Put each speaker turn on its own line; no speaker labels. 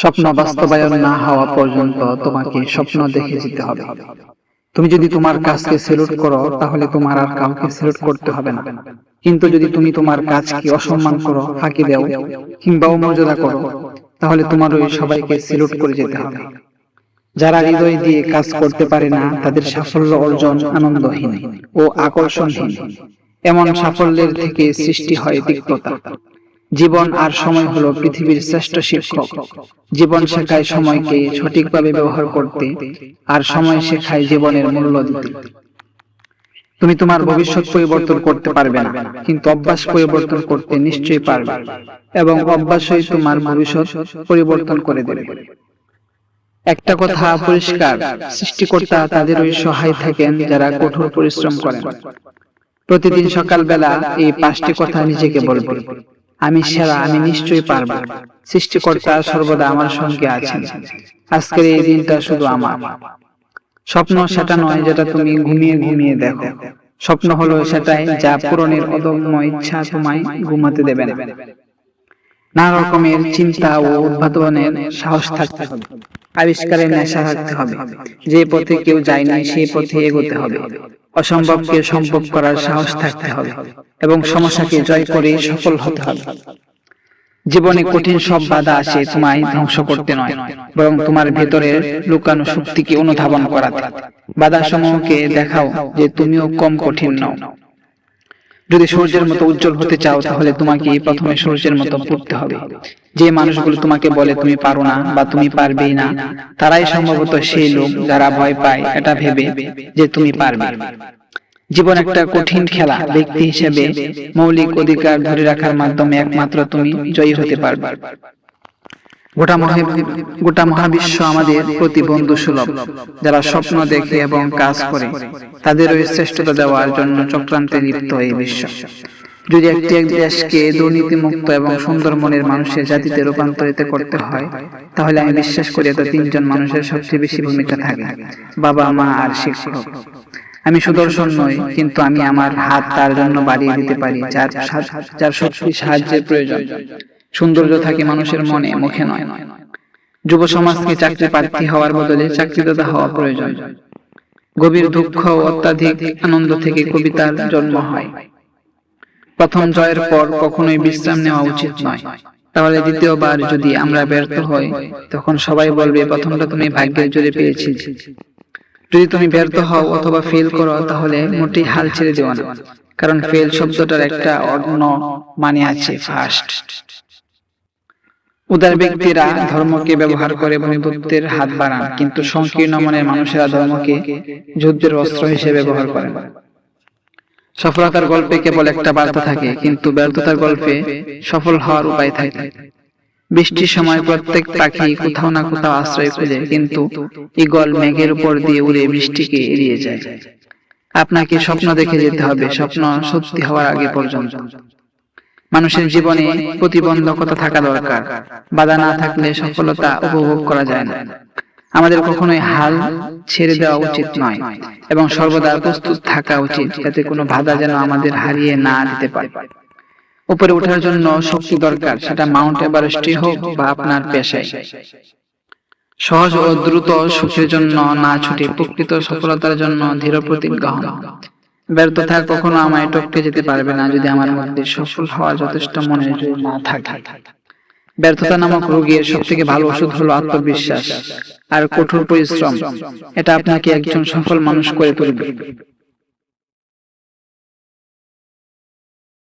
স্বপ্ন বাস্তবায়ন না হওয়া পর্যন্ত তোমাকে স্বপ্ন দেখে যেতে হবে। তুমি যদি তোমার কাজকে সেলুট করো, তাহলে তোমার আর কাউকে সেলুট করতে হবে না। কিন্তু যদি তুমি তোমার কাজকে অসম্মান করো, ফাঁকি দাও, কিংবা অমর্যাদা করো, তাহলে তোমার ওই সবাইকে সেলুট করে যেতে হবে। যারা হৃদয় দিয়ে কাজ করতে পারে না, তাদের সাফল্য অর্জন আনন্দহীন ও আকর্ষণহীন। এমন সাফল্যের থেকে সৃষ্টি হয় তিক্ততা। জীবন আর সময় হলো পৃথিবীর শ্রেষ্ঠ শিক্ষক। জীবন শেখায় সময়কে সঠিকভাবে ব্যবহার করতে আর সময় শেখায় জীবনের মূল্য দিতে। তুমি তোমার ভবিষ্যৎ পরিবর্তন করতে পারবে না কিন্তু অভ্যাস পরিবর্তন করতে নিশ্চয়ই পারবে। এবং অভ্যাসই তোমার ভবিষ্যৎ পরিবর্তন করে দেবে। একটা কথা পরিষ্কার সৃষ্টিকর্তা তাদের ওই সহায় থাকেন যারা কঠোর পরিশ্রম করেন। প্রতিদিন সকালবেলা এই পাঁচটি কথা নিজেকে বলবে। আমি সেরা আমি নিশ্চয়ই পারব। সৃষ্টিকর্তা সর্বদা আমার সঙ্গে আছেন। আজকের এই দিনটা শুধু আমার। স্বপ্ন সেটা নয় যেটা তুমি ঘুমিয়ে ঘুমিয়ে দেখো। স্বপ্ন হলো সেটাই যা পূরণের অদম্য ইচ্ছা তোমায় ঘুমাতে দেবে না। নানা রকমের চিন্তা ও উদ্ভাবনের সাহস থাকতে হবে। আবিষ্কারের নেশা রাখতে হবে। যে পথে কেউ যায়নি সেই পথে এগোতে হবে। অসম্ভবকে সম্ভব করার সাহস থাকতে হবে এবং সমস্যাকে জয় করে সফল হতে হবে। জীবনে কঠিন সব বাধা আসে তোমায় ধ্বংস করতে নয়, বরং তোমার ভেতরের লুকানো শক্তিকে অনুধাবন করাতে। বাধা সমূহকে দেখাও যে তুমিও কম কঠিন নও। যদি সূর্যের মতো উজ্জ্বল হতে চাও, তাহলে তোমাকে প্রথমে সূর্যের মতো পড়তে হবে। যে মানুষগুলো তোমাকে বলে, তুমি পারো না বা তুমি পারবেই না, তারাই সম্ভবত সেই লোক যারা ভয় পায়, এটা ভেবে যে তুমি পারবে। জীবন একটা কঠিন খেলা। ব্যক্তি হিসেবে মৌলিক অধিকার ধরে রাখার মাধ্যমে একমাত্র তুমি জয়ী হতে পারবে। গোটা মহাবিশ্ব আমাদের প্রতি বন্ধু সুলভ, যারা স্বপ্ন দেখে এবং কাজ করে। তাদের ওই শ্রেষ্ঠতা দেওয়ার জন্য চক্রান্তে লিপ্ত এই বিশ্ব। যদি একটি এক দেশকে দুর্নীতিমুক্ত এবং সুন্দর মনের মানুষের জাতিতে রূপান্তরিত করতে হয়, তাহলে আমি বিশ্বাস করি এত তিনজন মানুষের সবচেয়ে বেশি ভূমিকা থাকে, বাবা, মা আর শিক্ষক। আমি সুদর্শন নই, কিন্তু আমি আমার হাত তার জন্য বাড়িয়ে দিতে পারি, যার যার শক্তি সাহায্যের প্রয়োজন। সৌন্দর্য থাকে মানুষের মনে মুখে নয়। যুব সমাজকে চাকরি প্রার্থী হওয়ার বদলে চাকরিদাতা হওয়া প্রয়োজন। গভীর দুঃখ ও অত্যাধিক আনন্দ থেকে কবিতার জন্ম হয়। প্রথম জয়ের পর কখনোই বিশ্রাম নেওয়া উচিত নয়। তাহলে দ্বিতীয়বার যদি আমরা ব্যর্থ হই তখন সবাই বলবে প্রথমটা তুমি ভাগ্যের জোরে পেয়েছি যদি তুমি ব্যর্থ হও অথবা ফেল করো তাহলে মোটেই হাল ছেড়ে দিও না। কারণ ফেল শব্দটার একটা অন্য মানে আছে ফার্স্ট উদার ব্যক্তিরা ধর্মকে ব্যবহার করে বন্ধুত্বের হাত বাড়ান কিন্তু সংকীর্ণ মনের মানুষেরা ধর্মকে যুদ্ধের অস্ত্র হিসেবে ব্যবহার করেন সফলতার গল্পে কেবল একটা বার্তা থাকে কিন্তু ব্যর্থতার গল্পে সফল হওয়ার উপায় থাকে। বৃষ্টির সময় প্রত্যেক পাখি কোথাও না কোথাও আশ্রয় খুঁজে কিন্তু ইগল মেঘের উপর দিয়ে উড়ে বৃষ্টিকে এড়িয়ে যায়। আপনাকে স্বপ্ন দেখে যেতে হবে স্বপ্ন সত্যি হওয়ার আগে পর্যন্ত। মানুষের জীবনে প্রতিবন্ধকতা থাকা দরকার। বাধা না থাকলে সফলতা উপভোগ করা যায় না। আমাদের কখনোই হাল ছেড়ে দেওয়া উচিত নয় এবং সর্বদা প্রস্তুত থাকা উচিত যাতে কোনো বাধা যেন আমাদের হারিয়ে না দিতে পারে। উপরে ওঠার জন্য শক্তি দরকার, সেটা মাউন্ট এভারেস্টই হোক বা আপনার পেশায়। সহজ ও দ্রুত সুখের জন্য না ছুটে প্রকৃত সফলতার জন্য ধীর প্রতিজ্ঞা হন। ব্যর্থতা কখনো আমায় টপকে যেতে পারবে না যদি আমার মধ্যে সফল হওয়া যথেষ্ট মনে না থাকে। ব্যর্থতা নামক রোগীর সব থেকে ভালো ওষুধ হলো আত্মবিশ্বাস আর কঠোর পরিশ্রম। এটা আপনাকে একজন সফল মানুষ করে তুলবে।